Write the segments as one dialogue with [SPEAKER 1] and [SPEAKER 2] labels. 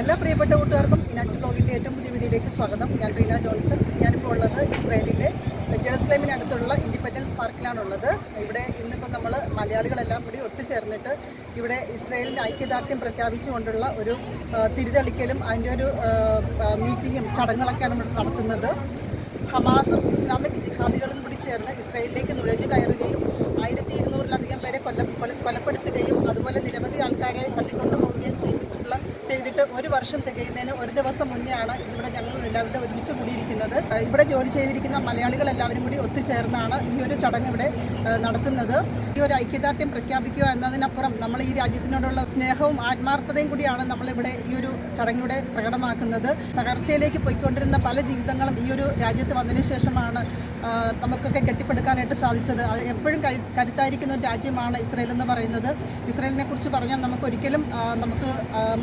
[SPEAKER 1] എല്ലാ പ്രിയപ്പെട്ട കൂട്ടുകാർക്കും ഇനാച്ച് ബ്ലോഗിന്റെ ഏറ്റവും പുതിയ വീഡിയോയിലേക്ക് സ്വാഗതം. ഞാൻ റീന ജോൺസൺ. ഞാനിപ്പോൾ ഉള്ളത് ഇസ്രായേലിലെ ജെറുസലേമിനടുത്തുള്ള ഇൻഡിപെൻഡൻസ് പാർക്കിലാണുള്ളത്. ഇവിടെ ഇന്നിപ്പോൾ നമ്മൾ മലയാളികളെല്ലാം കൂടി ഒത്തുചേർന്നിട്ട് ഇവിടെ ഇസ്രായേലിന്റെ ഐക്യദാർഢ്യം പ്രഖ്യാപിച്ചുകൊണ്ടുള്ള ഒരു തിരിതെളിക്കലും അതിന്റെ ഒരു മീറ്റിങ്ങും ചടങ്ങുകളൊക്കെയാണ് ഇവിടെ നടത്തുന്നത്. ഹമാസും ഇസ്ലാമിക് ജിഹാദികളും കൂടി ചേർന്ന് ഇസ്രായേലിലേക്ക് നുഴഞ്ഞു കയറുകയും ആയിരത്തി ഇരുന്നൂറിലധികം പേരെ കൊല്ല കൊല- കൊലപ്പെടുത്തുകയും അതുപോലെ നിരവധി ആൾക്കാരെ ചെയ്തിട്ടുള്ള ചെയ്തിട്ട് ഒരു വർഷം തികയുന്നതിന് ഒരു ദിവസം മുന്നെയാണ് ഇവിടെ ഞങ്ങൾ എല്ലാവരും ഒരുമിച്ച് കൂടിയിരിക്കുന്നത്. ഇവിടെ ജോലി ചെയ്തിരിക്കുന്ന മലയാളികൾ എല്ലാവരും കൂടി ഒത്തുചേർന്നാണ് ഈ ഒരു ചടങ്ങ് ഇവിടെ നടത്തുന്നത്. ഈ ഒരു ഐക്യദാർഢ്യം പ്രഖ്യാപിക്കുക എന്നതിനപ്പുറം നമ്മൾ ഈ രാജ്യത്തിനോടുള്ള സ്നേഹവും ആത്മാർത്ഥതയും കൂടിയാണ് നമ്മളിവിടെ ഈ ഒരു ചടങ്ങിലൂടെ പ്രകടമാക്കുന്നത്. തകർച്ചയിലേക്ക് പോയിക്കൊണ്ടിരുന്ന പല ജീവിതങ്ങളും ഈ ഒരു രാജ്യത്ത് വന്നതിന് ശേഷമാണ് നമുക്കൊക്കെ കെട്ടിപ്പടുക്കാനായിട്ട് സാധിച്ചത്. എപ്പോഴും കരു കരുത്തായിരിക്കുന്ന ഒരു രാജ്യമാണ് ഇസ്രയേൽ എന്ന് പറയുന്നത്. ഇസ്രയേലിനെ കുറിച്ച് പറഞ്ഞാൽ നമുക്ക് ഒരിക്കലും നമുക്ക്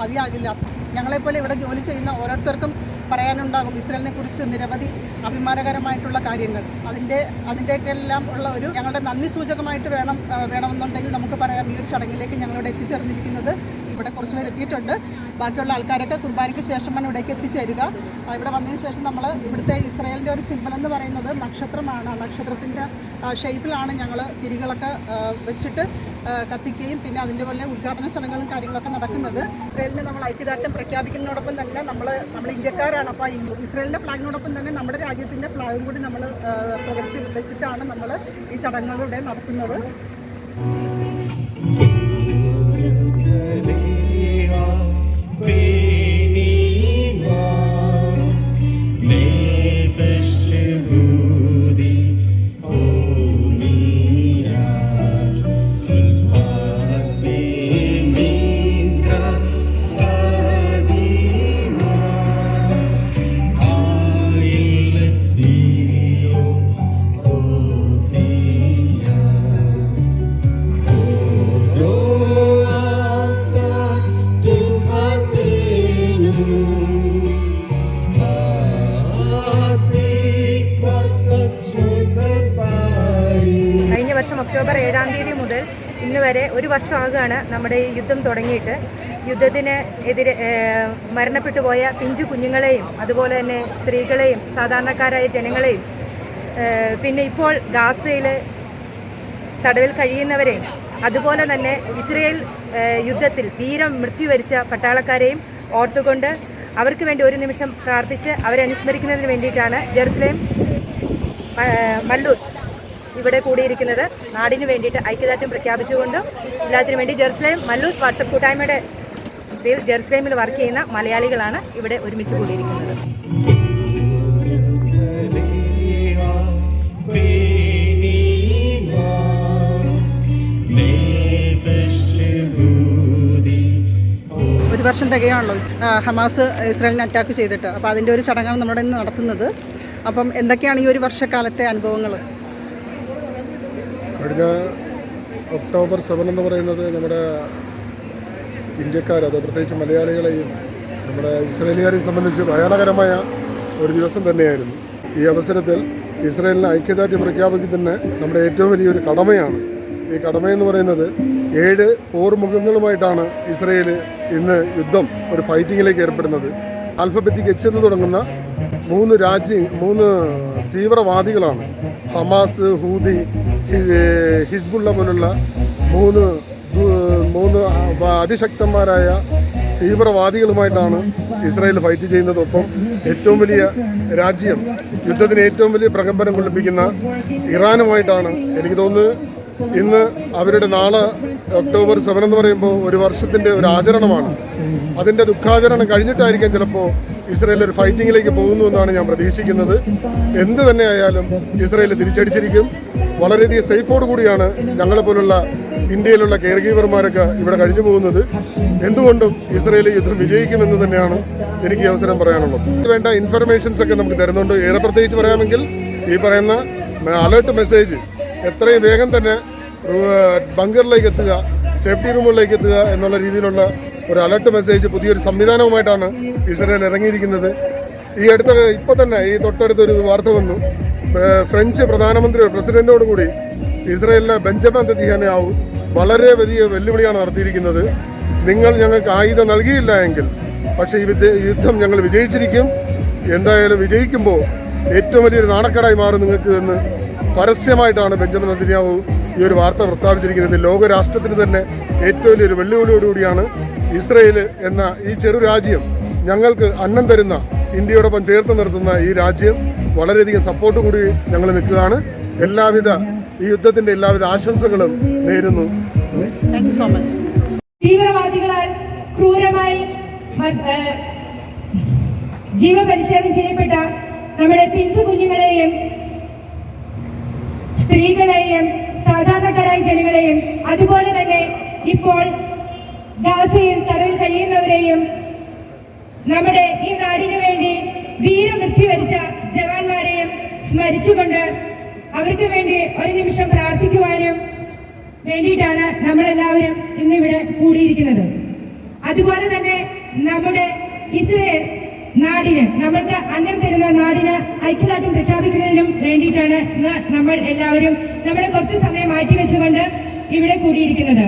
[SPEAKER 1] മതിയാകില്ല. ഞങ്ങളെപ്പോലെ ഇവിടെ ജോലി ചെയ്യുന്ന ഓരോരുത്തർക്കും പറയാനുണ്ടാകും ഇസ്രയേലിനെ കുറിച്ച് നിരവധി അഭിമാനകരമായിട്ടുള്ള കാര്യങ്ങൾ. അതിന്റെ അതിന്റെയൊക്കെ എല്ലാം ഉള്ള ഒരു ഞങ്ങളുടെ നന്ദി സൂചകമായിട്ട് വേണം വേണമെന്നുണ്ടെങ്കിൽ നമുക്ക് പറയാം ഈ ഒരു ചടങ്ങിലേക്ക് ഞങ്ങളിവിടെ എത്തിച്ചേർന്നിരിക്കുന്നത്. ഇവിടെ കുറച്ച് പേര് എത്തിയിട്ടുണ്ട്. ബാക്കിയുള്ള ആൾക്കാരൊക്കെ കുർബാനയ്ക്ക് ശേഷമാണ് ഇവിടേക്ക് എത്തിച്ചേരുക. ഇവിടെ വന്നതിന് ശേഷം നമ്മൾ ഇവിടുത്തെ ഇസ്രായേലിന്റെ ഒരു സിമ്പിൾ എന്ന് പറയുന്നത് നക്ഷത്രമാണ്. നക്ഷത്രത്തിന്റെ ഷേപ്പിലാണ് ഞങ്ങൾ തിരികളൊക്കെ വെച്ചിട്ട് കത്തിക്കുകയും പിന്നെ അതിന്റെ പോലെ ഉദ്ഘാടന ചടങ്ങുകളും കാര്യങ്ങളൊക്കെ നടക്കുന്നത്. ഇസ്രായേലിനെ നമ്മൾ ഐക്യദാർഢ്യം പ്രഖ്യാപിക്കുന്നതോടൊപ്പം തന്നെ നമ്മൾ നമ്മൾ ഇന്ത്യക്കാരാണ്. അപ്പോൾ ഇസ്രായേലിന്റെ ഫ്ലാഗിനോടൊപ്പം തന്നെ നമ്മുടെ രാജ്യത്തിന്റെ ഫ്ലാഗും കൂടി നമ്മൾ പ്രദർശിപ്പിച്ചിട്ടാണ് നമ്മൾ ഈ ചടങ്ങുകളുടെ നടത്തുന്നത്
[SPEAKER 2] ഒക്ടോബർ ഏഴാം തീയതി മുതൽ ഇന്ന് വരെ ഒരു വർഷമാകുകയാണ് നമ്മുടെ ഈ യുദ്ധം തുടങ്ങിയിട്ട്. യുദ്ധത്തിന് എതിരെ മരണപ്പെട്ടു പോയ പിഞ്ചു കുഞ്ഞുങ്ങളെയും അതുപോലെ തന്നെ സ്ത്രീകളെയും സാധാരണക്കാരായ ജനങ്ങളെയും പിന്നെ ഇപ്പോൾ ഗാസയിൽ തടവിൽ കഴിയുന്നവരെയും അതുപോലെ തന്നെ ഇസ്രയേൽ യുദ്ധത്തിൽ വീരം മൃത്യു വരിച്ച പട്ടാളക്കാരെയും ഓർത്തുകൊണ്ട് അവർക്ക് വേണ്ടി ഒരു നിമിഷം പ്രാർത്ഥിച്ച് അവരെ അനുസ്മരിക്കുന്നതിന് വേണ്ടിയിട്ടാണ് ജെറുസലേം മല്ലൂസ് ഇവിടെ കൂടിയിരിക്കുന്നത്. നാടിനു വേണ്ടിയിട്ട് ഐക്യദാർഢ്യം പ്രഖ്യാപിച്ചുകൊണ്ടും എല്ലാത്തിനും വേണ്ടി ജെറുസലേം മല്ലൂസ് വാട്സപ്പ് കൂട്ടായ്മയുടെ ജെറുസലേമിൽ വർക്ക് ചെയ്യുന്ന മലയാളികളാണ് ഇവിടെ ഒരുമിച്ച് കൂടിയിരിക്കുന്നത്.
[SPEAKER 1] ഒരു വർഷം തികയാണല്ലോ ഹമാസ് ഇസ്രായേലിനെ അറ്റാക്ക് ചെയ്തിട്ട്. അപ്പോൾ അതിന്റെ ഒരു ചടങ്ങാണ് നമ്മുടെ നടത്തുന്നത്. അപ്പം എന്തൊക്കെയാണ് ഈ ഒരു വർഷക്കാലത്തെ അനുഭവങ്ങൾ
[SPEAKER 3] കഴിഞ്ഞ ഒക്ടോബർ സെവൻ എന്ന് പറയുന്നത് നമ്മുടെ ഇന്ത്യക്കാർ അത് പ്രത്യേകിച്ച് മലയാളികളെയും നമ്മുടെ ഇസ്രയേലുകാരെയും സംബന്ധിച്ച് ഭയാനകരമായ ഒരു ദിവസം തന്നെയായിരുന്നു. ഈ അവസരത്തിൽ ഇസ്രയേലിന് ഐക്യദാർഢ്യം പ്രഖ്യാപിക്കുന്നതിന് നമ്മുടെ ഏറ്റവും വലിയൊരു കടമയാണ്. ഈ കടമയെന്ന് പറയുന്നത് ഏഴ് പോർമുഖങ്ങളുമായിട്ടാണ് ഇസ്രയേൽ ഇന്ന് യുദ്ധം ഒരു ഫൈറ്റിങ്ങിലേക്ക് ഏർപ്പെടുന്നത്. ആൽഫബറ്റിക് എച്ച് എന്ന് തുടങ്ങുന്ന മൂന്ന് രാജ്യ മൂന്ന് തീവ്രവാദികളാണ്. ഹമാസ് ഹൂതി ഹിസ്ബുള്ള പോലുള്ള മൂന്ന് മൂന്ന് അതിശക്തന്മാരായ തീവ്രവാദികളുമായിട്ടാണ് ഇസ്രായേൽ ഫൈറ്റ് ചെയ്യുന്നതൊപ്പം ഏറ്റവും വലിയ രാജ്യം യുദ്ധത്തിന് ഏറ്റവും വലിയ പ്രകമ്പനം കൊള്ളിപ്പിക്കുന്ന ഇറാനുമായിട്ടാണ് എനിക്ക് തോന്നുന്നത്. ഇന്ന് അവരുടെ നാളെ ഒക്ടോബർ സെവൻ എന്ന് പറയുമ്പോൾ ഒരു വർഷത്തിന്റെ ഒരു ആചരണമാണ്. അതിന്റെ ദുഃഖാചരണം കഴിഞ്ഞിട്ടായിരിക്കാം ചിലപ്പോൾ ഇസ്രായേൽ ഒരു ഫൈറ്റിങ്ങിലേക്ക് പോകുന്നു എന്നാണ് ഞാൻ പ്രതീക്ഷിക്കുന്നത്. എന്ത് തന്നെ ആയാലും ഇസ്രയേൽ തിരിച്ചടിച്ചിരിക്കും. വളരെയധികം സേഫോട് കൂടിയാണ് ഞങ്ങളെപ്പോലുള്ള ഇന്ത്യയിലുള്ള കെയർ ഗീവർമാരൊക്കെ ഇവിടെ കഴിഞ്ഞു പോകുന്നത്. എന്തുകൊണ്ടും ഇസ്രയേൽ യുദ്ധം വിജയിക്കുമെന്ന് തന്നെയാണ് എനിക്ക് അവസരം പറയാനുള്ളത്. വേണ്ട ഇൻഫർമേഷൻസ് ഒക്കെ നമുക്ക് തരുന്നുണ്ട്. ഏറെ പ്രത്യേകിച്ച് പറയാമെങ്കിൽ ഈ പറയുന്ന അലേർട്ട് മെസ്സേജ് എത്രയും വേഗം തന്നെ ബങ്കറിലേക്ക് എത്തുക സേഫ്റ്റി റൂമുകളിലേക്ക് എത്തുക എന്നുള്ള രീതിയിലുള്ള ഒരു അലർട്ട് മെസ്സേജ് പുതിയൊരു സംവിധാനവുമായിട്ടാണ് ഇസ്രയേൽ ഇറങ്ങിയിരിക്കുന്നത്. ഈ അടുത്ത ഇപ്പോൾ തന്നെ ഈ തൊട്ടടുത്തൊരു വാർത്ത വന്നു. ഫ്രഞ്ച് പ്രധാനമന്ത്രി പ്രസിഡന്റോട് കൂടി ഇസ്രയേലിലെ ബെഞ്ചമിൻ നെതന്യാഹു വളരെ വലിയ വെല്ലുവിളിയാണ് നടത്തിയിരിക്കുന്നത്. നിങ്ങൾ ഞങ്ങൾക്ക് ആയുധം നൽകിയില്ല എങ്കിൽ പക്ഷേ ഈ യുദ്ധം ഞങ്ങൾ വിജയിച്ചിരിക്കും. എന്തായാലും വിജയിക്കുമ്പോൾ ഏറ്റവും വലിയൊരു നാണക്കേടായി മാറും നിങ്ങൾക്ക് എന്ന് പരസ്യമായിട്ടാണ് ബെഞ്ചമിൻ നദിന്യാവു ഈ ഒരു വാർത്ത പ്രസ്താവിച്ചിരിക്കുന്നത്. ലോകരാഷ്ട്രത്തിന് തന്നെ ഏറ്റവും വലിയൊരു വെല്ലുവിളിയോടുകൂടിയാണ് ഇസ്രയേൽ എന്ന ഈ ചെറു രാജ്യം ഞങ്ങൾക്ക് അന്നം തരുന്ന ഇന്ത്യയോടൊപ്പം ചേർത്ത് നിർത്തുന്ന ഈ രാജ്യം വളരെയധികം സപ്പോർട്ട് കൂടി ഞങ്ങൾ നിൽക്കുകയാണ്. എല്ലാവിധ ഈ യുദ്ധത്തിന്റെ എല്ലാവിധ ആശംസകളും നേരുന്നു.
[SPEAKER 1] താങ്ക് സോ മച്ച്
[SPEAKER 2] തീവ്രവാദികളാൽ ക്രൂരമായി ജീവപരിശോധന ചെയ്യപ്പെട്ട നമ്മുടെ പിഞ്ചു കുഞ്ഞുങ്ങളെയും സ്ത്രീകളെയും സാധാരണക്കാരായ ജനങ്ങളെയും അതുപോലെ തന്നെ ഇപ്പോൾ ഗാസയിൽ തടവിൽ കഴിയുന്നവരെയും നമ്മുടെ ഈ നാടിനു വേണ്ടി വീരമൃത്യു വരിച്ച ജവാന്മാരെയും സ്മരിച്ചുകൊണ്ട് അവർക്ക് വേണ്ടി ഒരു നിമിഷം പ്രാർത്ഥിക്കുവാനും വേണ്ടിയിട്ടാണ് നമ്മളെല്ലാവരും ഇന്നിവിടെ കൂടിയിരിക്കുന്നത്. അതുപോലെ തന്നെ നമ്മുടെ ഇസ്രയേൽ നാടിന് നമ്മൾക്ക് അന്നം തരുന്ന നാടിന് ഐക്യദാർഢ്യം പ്രഖ്യാപിക്കുന്നതിനും വേണ്ടിയിട്ടാണ് ഇന്ന് നമ്മൾ എല്ലാവരും നമ്മുടെ കുറച്ച് സമയം മാറ്റിവെച്ചുകൊണ്ട് ഇവിടെ കൂടിയിരിക്കുന്നത്.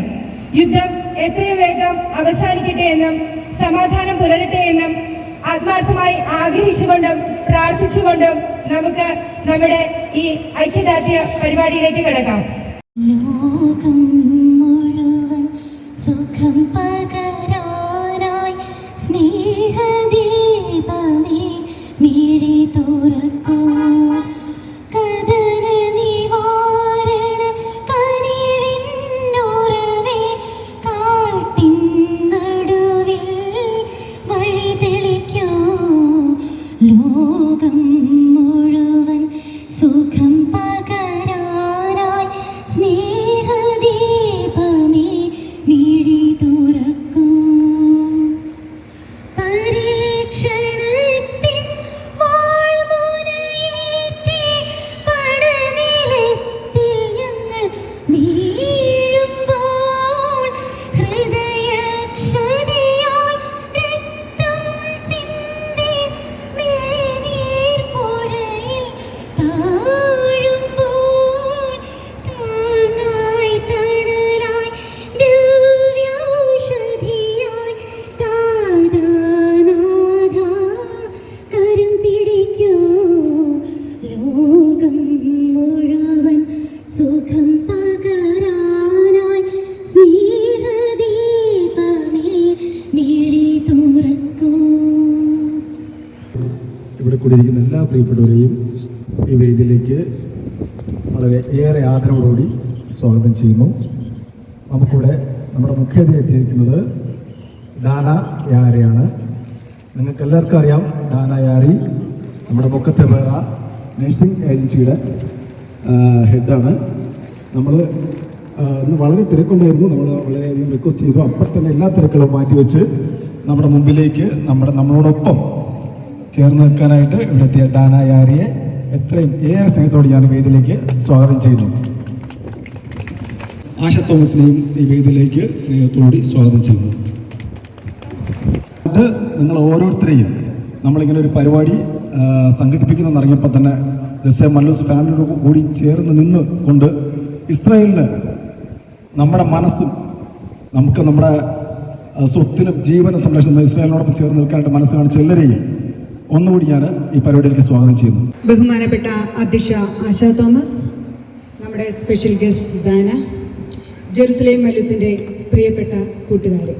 [SPEAKER 2] യുദ്ധം എത്രയും വേഗം അവസാനിക്കട്ടെ എന്നും സമാധാനം പുലരട്ടെ എന്നും ആത്മാർത്ഥമായി ആഗ്രഹിച്ചുകൊണ്ടും പ്രാർത്ഥിച്ചുകൊണ്ടും നമുക്ക് നമ്മുടെ ഈ ഐക്യദാർഢ്യ പരിപാടിയിലേക്ക് കിടക്കാം.
[SPEAKER 4] ലോകം മുഴുവൻ സ്നേഹദീപമേ മിഴി തുറക്കൂ
[SPEAKER 5] ഇവിടെ കൂടിയിരിക്കുന്ന എല്ലാ പ്രിയപ്പെട്ടവരെയും ഈ വേദിയിലേക്ക് വളരെ ഏറെ ആദരവോടുകൂടി സ്വാഗതം ചെയ്യുന്നു. നമുക്കിവിടെ നമ്മുടെ മുഖ്യതി എത്തിയിരിക്കുന്നത് ഡാന യാരയാണ്. നിങ്ങൾക്ക് എല്ലാവർക്കും അറിയാം ഡാന യാരി നമ്മുടെ മുക്കത്തെ പേറ നഴ്സിംഗ് ഏജൻസിയുടെ ഹെഡാണ്. നമ്മൾ ഇന്ന് വളരെ തിരക്കുണ്ടായിരുന്നു. നമ്മൾ വളരെയധികം റിക്വസ്റ്റ് ചെയ്തു. അപ്പോൾ തന്നെ എല്ലാ തിരക്കുകളും മാറ്റിവെച്ച് നമ്മുടെ മുമ്പിലേക്ക് നമ്മുടെ നമ്മളോടൊപ്പം ചേർന്ന് നിൽക്കാനായിട്ട് ഇവിടെത്തിയ ഡാന യാരിയെ എത്രയും ഏറെ സ്നേഹത്തോട് ഞാൻ വേദിയിലേക്ക് സ്വാഗതം ചെയ്യുന്നു. ആശ തോമസിനെയും ഈ വേദിയിലേക്ക് സ്നേഹത്തോടെ സ്വാഗതം ചെയ്യുന്നു. നിങ്ങൾ ഓരോരുത്തരെയും നമ്മളിങ്ങനെ ഒരു പരിപാടി സംഘടിപ്പിക്കുന്നെന്ന് അറിഞ്ഞപ്പോൾ തന്നെ തീർച്ചയായും മല്ലൂസ് ഫാമിലിയോട് കൂടി ചേർന്ന് നിന്ന് കൊണ്ട് ഇസ്രായേലിന് നമ്മുടെ മനസ്സും നമുക്ക് നമ്മുടെ സ്വത്തിനും ജീവനും സംരക്ഷണം ഇസ്രായേലിനോടൊപ്പം ചേർന്ന് നിൽക്കാനായിട്ട് മനസ്സ് കാണിച്ച എല്ലാവരെയും ഒന്നുകൂടി ഞാൻ ഈ പരിപാടിയിലേക്ക് സ്വാഗതം ചെയ്യുന്നു.
[SPEAKER 6] ബഹുമാനപ്പെട്ട അധ്യക്ഷ ആശാ തോമസ് നമ്മുടെ സ്പെഷ്യൽ ഗസ്റ്റ് ദാന ജെറുസലേം മല്ലൂസിന്റെ പ്രിയപ്പെട്ട കൂട്ടുകാരെ.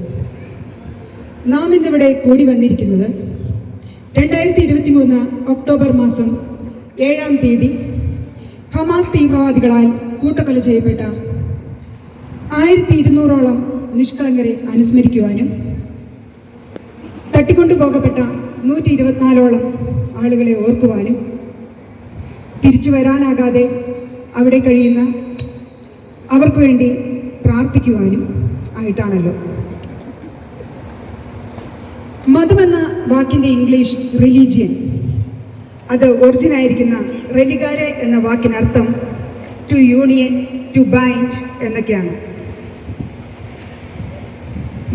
[SPEAKER 6] നാം ഇന്നിവിടെ കൂടി വന്നിരിക്കുന്നത് രണ്ടായിരത്തി ഇരുപത്തി മൂന്ന് ഒക്ടോബർ മാസം ഏഴാം തീയതി ഹമാസ് തീവ്രവാദികളാൽ കൂട്ടക്കൊല ചെയ്യപ്പെട്ട ആയിരത്തി ഇരുന്നൂറോളം നിഷ്കളങ്കരെ അനുസ്മരിക്കുവാനും തട്ടിക്കൊണ്ടുപോകപ്പെട്ട നൂറ്റി ഇരുപത്തിനാലോളം ആളുകളെ ഓർക്കുവാനും തിരിച്ചു വരാനാകാതെ അവിടെ കഴിയുന്ന അവർക്ക് വേണ്ടി പ്രാർത്ഥിക്കുവാനും ആയിട്ടാണല്ലോ. മതമെന്ന വാക്കിന്റെ ഇംഗ്ലീഷ് റിലീജിയൻ അത് ഒറിജിൻ ആയിരിക്കുന്ന റെലിഗാരെ എന്ന വാക്കിനർത്ഥം ടു യൂണിയൻ ടു ബൈൻഡ് എന്നൊക്കെയാണ്.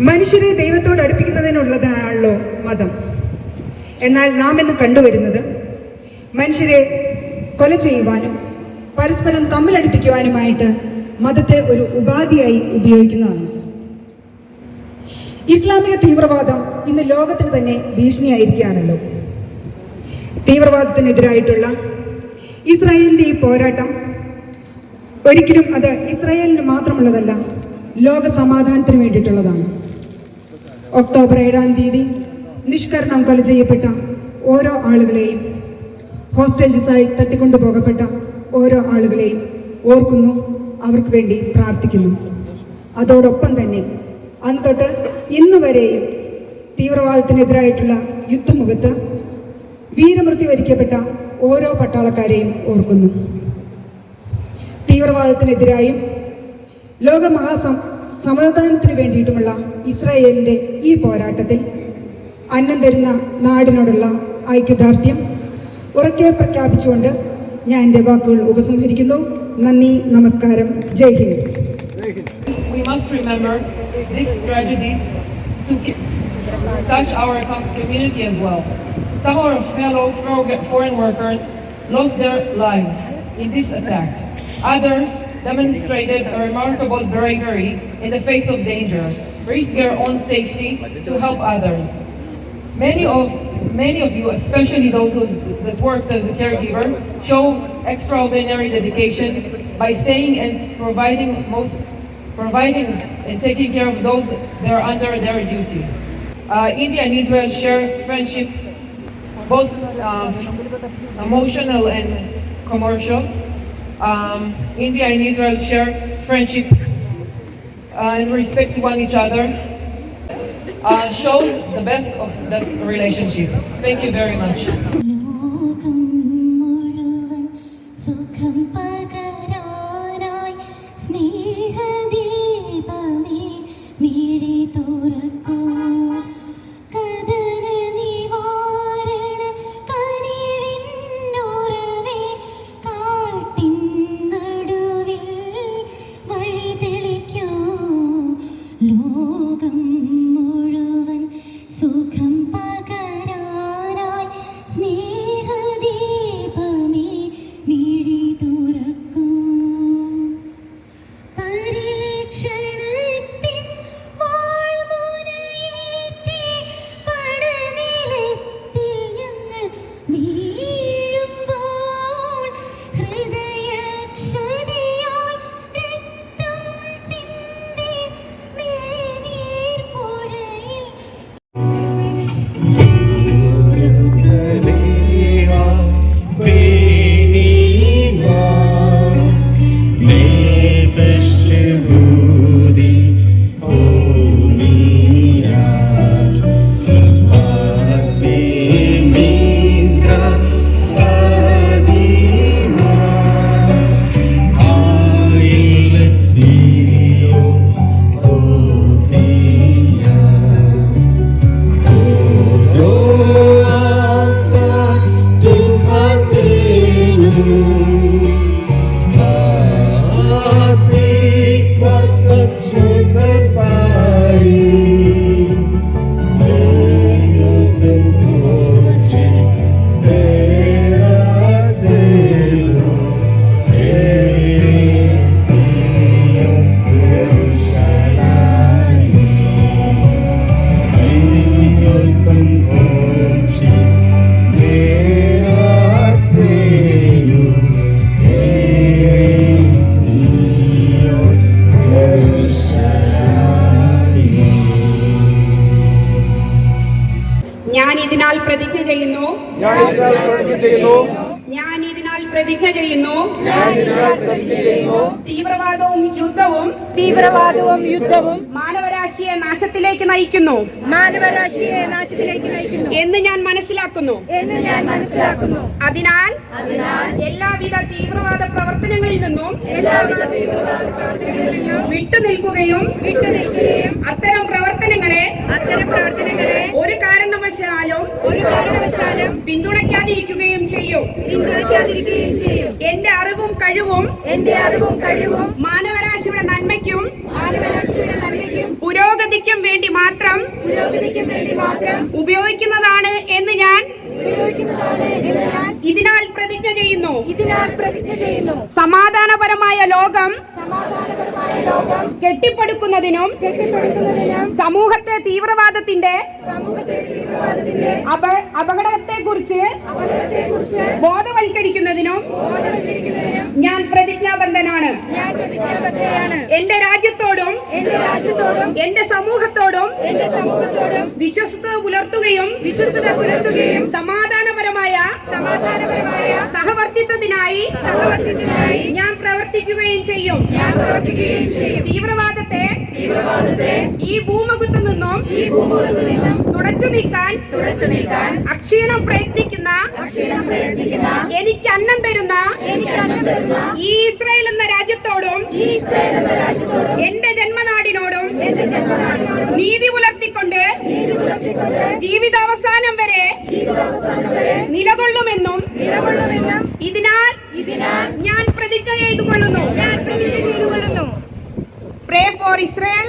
[SPEAKER 6] മനുഷ്യരെ ദൈവത്തോട് അടുപ്പിക്കുന്നതിനുള്ളതാണല്ലോ മതം. എന്നാൽ നാം ഇന്ന് കണ്ടുവരുന്നത് മനുഷ്യരെ കൊല ചെയ്യുവാനും പരസ്പരം തമ്മിലടിപ്പിക്കുവാനുമായിട്ട് മതത്തെ ഒരു ഉപാധിയായി ഉപയോഗിക്കുന്നതാണ്. ഇസ്ലാമിക തീവ്രവാദം ഇന്ന് ലോകത്തിന് തന്നെ ഭീഷണിയായിരിക്കുകയാണല്ലോ. തീവ്രവാദത്തിനെതിരായിട്ടുള്ള ഇസ്രായേലിന്റെ ഈ പോരാട്ടം ഒരിക്കലും അത് ഇസ്രായേലിന് മാത്രമുള്ളതല്ല ലോക സമാധാനത്തിന് വേണ്ടിയിട്ടുള്ളതാണ്. ഒക്ടോബർ ഏഴാം തീയതി നിഷ്കരണം കൊല ചെയ്യപ്പെട്ട ഓരോ ആളുകളെയും ഹോസ്റ്റേജസായി തട്ടിക്കൊണ്ടുപോകപ്പെട്ട ഓരോ ആളുകളെയും ഓർക്കുന്നു അവർക്ക് വേണ്ടി പ്രാർത്ഥിക്കുന്നു. അതോടൊപ്പം തന്നെ അന്ന് തൊട്ട് ഇന്ന് വരെയും തീവ്രവാദത്തിനെതിരായിട്ടുള്ള യുദ്ധമുഖത്ത് വീരമൃത്യു വരിക്കപ്പെട്ട ഓരോ പട്ടാളക്കാരെയും ഓർക്കുന്നു. തീവ്രവാദത്തിനെതിരായും ലോകമഹാസം സമാധാനത്തിന് വേണ്ടിയിട്ടുമുള്ള ഇസ്രായേലിന്റെ ഈ പോരാട്ടത്തിൽ അന്നം തരുന്ന നാടിനോടുള്ള ഐക്യദാർഢ്യം ഉറക്കെ പ്രഖ്യാപിച്ചുകൊണ്ട് ഞാൻ എന്റെ വാക്കുകൾ ഉപസംഹരിക്കുന്നു നന്ദി നമസ്കാരം ജയ് Hind
[SPEAKER 7] we must remember this tragedy to touch our community as well. Some of our fellow foreign workers lost their lives in this attack. Others demonstrated a remarkable bravery in the face of danger, risked their own safety to help others. Many of many of you, especially those who, that works as a caregiver, shows extraordinary dedication by staying and providing most providing and taking care of those that are under their duty. Uh, India and Israel share friendship, both uh, emotional and commercial. Um, India and Israel share friendship uh, and respect to one each other. Uh, shows the best of this relationship. Thank you very much.
[SPEAKER 8] സുഖം
[SPEAKER 9] ഞാൻ ഇതിനാൽ പ്രതിജ്ഞ ചെയ്യുന്നു.
[SPEAKER 10] ഞാൻ ഇതിനാൽ പ്രതിജ്ഞ ചെയ്യുന്നു.
[SPEAKER 9] ഞാൻ ഇതിനാൽ പ്രതിജ്ഞ ചെയ്യുന്നു. തീവ്രവാദവും യുദ്ധവും
[SPEAKER 11] തീവ്രവാദവും യുദ്ധവും
[SPEAKER 9] മാനവരാശിയെ നാശത്തിലേക്ക് നയിക്കുന്നു.
[SPEAKER 11] മാനവരാശിയെ നാശത്തിലേക്ക് നയിക്കുന്നു.
[SPEAKER 9] എന്ന് ഞാൻ മനസ്സിലാക്കുന്നു.
[SPEAKER 11] എന്ന് ഞാൻ മനസ്സിലാക്കുന്നു.
[SPEAKER 9] അതിനാൽ എല്ലാവിധ തീവ്രവാദ പ്രവർത്തനങ്ങളിൽ നിന്നും എല്ലാവിധ തീവ്രവാദ പ്രവർത്തനങ്ങളിൽ നിന്നും വിട്ടുനിൽക്കുകയും
[SPEAKER 11] വിട്ടുനിൽക്കുകയും
[SPEAKER 9] അത്തരം പ്രവർത്തനങ്ങളെ
[SPEAKER 11] അത്തരം
[SPEAKER 9] കാരണവശാലും
[SPEAKER 11] ഒരു കാരണവശാലും
[SPEAKER 9] പിന്തുണയ്ക്കാതിരിക്കുകയും ചെയ്യും.
[SPEAKER 11] പിന്തുണയ്ക്കാതിരിക്കുകയും ചെയ്യും.
[SPEAKER 9] എന്റെ അറിവും കഴിവും
[SPEAKER 11] എന്റെ അറിവും കഴിവും
[SPEAKER 9] മാനവരാശിയുടെ നന്മയ്ക്കും
[SPEAKER 11] മാനവരാശിയുടെ നന്മയ്ക്കും
[SPEAKER 9] പുരോഗതിക്കും വേണ്ടി മാത്രം
[SPEAKER 11] പുരോഗതിക്കും വേണ്ടി മാത്രം
[SPEAKER 9] ഉപയോഗിക്കുന്നതാണ് എന്ന് ഞാൻ ഇതിനാൽ പ്രതിജ്ഞ ചെയ്യുന്നു.
[SPEAKER 2] ഇതിനാൽ പ്രതിജ്ഞ ചെയ്യുന്നു.
[SPEAKER 9] സമാധാനപരമായ ലോകം കെട്ടിപ്പടുക്കുന്നതിനും സമൂഹത്തെ തീവ്രവാദത്തിന്റെ അപ- അപകടത്തെക്കുറിച്ച് ബോധവൽക്കരിക്കുന്നതിനും ഞാൻ പ്രതിജ്ഞാബദ്ധനാണ്. എന്റെ രാജ്യത്തോടും
[SPEAKER 2] എന്റെ
[SPEAKER 9] സമൂഹത്തോടും വിശ്വസ്തത പുലർത്തുകയും
[SPEAKER 2] വിശ്വസ്തത പുലർത്തുകയും
[SPEAKER 9] സമാധാനപരമായ
[SPEAKER 2] സമാധാനപരമായ
[SPEAKER 9] സഹവർത്തിത്വത്തിനായി
[SPEAKER 2] സഹവർത്തിത്വത്തിനായി
[SPEAKER 9] ഞാൻ പ്രവർത്തിക്കുകയും ചെയ്യും.
[SPEAKER 2] ഞാൻ പ്രവർത്തിക്കുകയും ചെയ്യും.
[SPEAKER 9] തീവ്രവാദത്തെ
[SPEAKER 2] തീവ്രവാദത്തെ
[SPEAKER 9] ഈ ഭൂമുഖത്ത് നിന്നും
[SPEAKER 2] ഈ ഭൂമുഖത്ത് നിന്നും
[SPEAKER 9] തുടച്ചു നീക്കാൻ
[SPEAKER 2] തുടച്ചു നീക്കാൻ
[SPEAKER 9] അക്ഷീണം പ്രയത്നിക്കുന്ന
[SPEAKER 2] അക്ഷീണം പ്രയത്നിക്കുന്ന
[SPEAKER 9] എനിക്ക് അന്നം തരുന്ന
[SPEAKER 2] എനിക്ക് അന്നം തരുന്ന
[SPEAKER 9] ഈ ഇസ്രായേൽ എന്ന രാജ്യത്തോടും
[SPEAKER 2] ഈ ഇസ്രായേൽ എന്ന രാജ്യത്തോടും
[SPEAKER 9] എന്റെ ജന്മനാടിനോടും
[SPEAKER 2] എന്റെ ജന്മനാടിനോടും
[SPEAKER 9] നീതി പുലർത്തിക്കൊണ്ട്
[SPEAKER 2] നീതി പുലർത്തിക്കൊണ്ട്
[SPEAKER 9] ജീവിതാവസാനം വരെ നിലകൊള്ളുമെന്നും
[SPEAKER 2] നിലകൊള്ളുമെന്നും
[SPEAKER 9] ഇതിനാൽ
[SPEAKER 2] ഇതിനാൽ
[SPEAKER 9] ഞാൻ പ്രതിജ്ഞ ചെയ്തു കൊള്ളുന്നു
[SPEAKER 2] ഞാൻ പ്രതിജ്ഞ ചെയ്തുകൊള്ളുന്നു.
[SPEAKER 9] Pray for Israel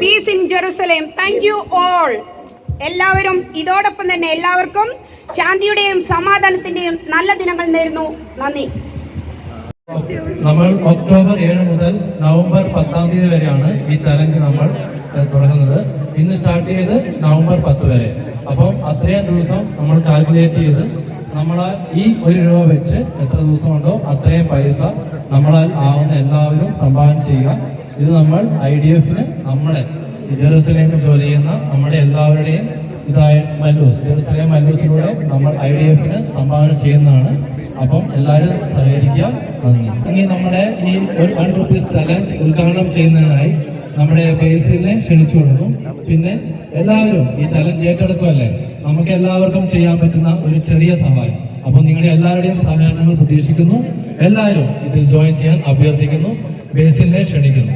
[SPEAKER 9] peace in Jerusalem thank you all എല്ലാവരും ഇതോടൊപ്പം തന്നെ എല്ലാവർക്കും ശാന്തിയുടെയും സമാധാനത്തിന്റെയും നല്ല ദിനങ്ങൾ നേരുന്നു. നന്ദി.
[SPEAKER 12] നമ്മൾ ഒക്ടോബർ ഏഴ് മുതൽ നവംബർ പത്താം തീയതി വരെയാണ് ഈ ചലഞ്ച് നമ്മൾ തുടങ്ങുന്നത്. ഇന്ന് സ്റ്റാർട്ട് ചെയ്ത് നവംബർ പത്ത് വരെ. അപ്പം അത്രയും ദിവസം നമ്മൾ കാൽക്കുലേറ്റ് ചെയ്ത് നമ്മൾ ഈ ഒരു രൂപ വെച്ച് എത്ര ദിവസമുണ്ടോ അത്രയും പൈസ നമ്മളാൽ ആവുന്ന എല്ലാവരും സംഭാവന ചെയ്യുക. ഇത് നമ്മൾ ഐ ഡി എഫിന് നമ്മുടെ ജെറുസലേമിൽ ജോലി ചെയ്യുന്ന നമ്മുടെ എല്ലാവരുടെയും ഇതായ മല്ലൂസ്. ജെറുസലേം മല്ലൂസിലൂടെ നമ്മൾ ഐ ഡി എഫിന് സംഭാവന ചെയ്യുന്നതാണ്. അപ്പം എല്ലാവരും സഹകരിക്കുക. നന്ദി. ഇനി നമ്മുടെ ഈ ഒരു വൺ റുപ്പീസ് ചലഞ്ച് ഉദ്ഘാടനം ചെയ്യുന്നതിനായി നമ്മുടെ ബേസിലിനെ ക്ഷണിച്ചു കൊടുക്കും. പിന്നെ എല്ലാവരും ഈ ചലഞ്ച് ഏറ്റെടുക്കുമല്ലേ നമുക്ക് എല്ലാവർക്കും ചെയ്യാൻ പറ്റുന്ന ഒരു ചെറിയ സഹായം. അപ്പം നിങ്ങളുടെ എല്ലാവരുടെയും സഹകരണങ്ങൾ പ്രതീക്ഷിക്കുന്നു. എല്ലാവരും ഇതിൽ ജോയിൻ ചെയ്യാൻ അഭ്യർത്ഥിക്കുന്നു. ബേസിലെ ക്ഷണിക്കുന്നു.